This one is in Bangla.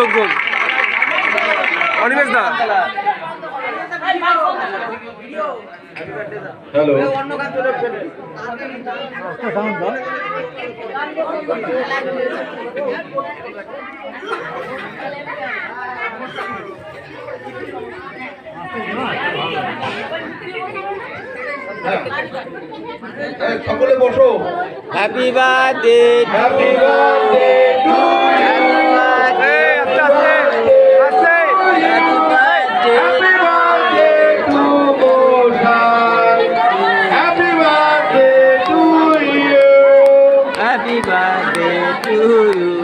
লোকজন। অনিমেষ দা। হ্যালো। হ্যাঁ, সকলে বসো। Happy birthday happy birthday happy birthday to you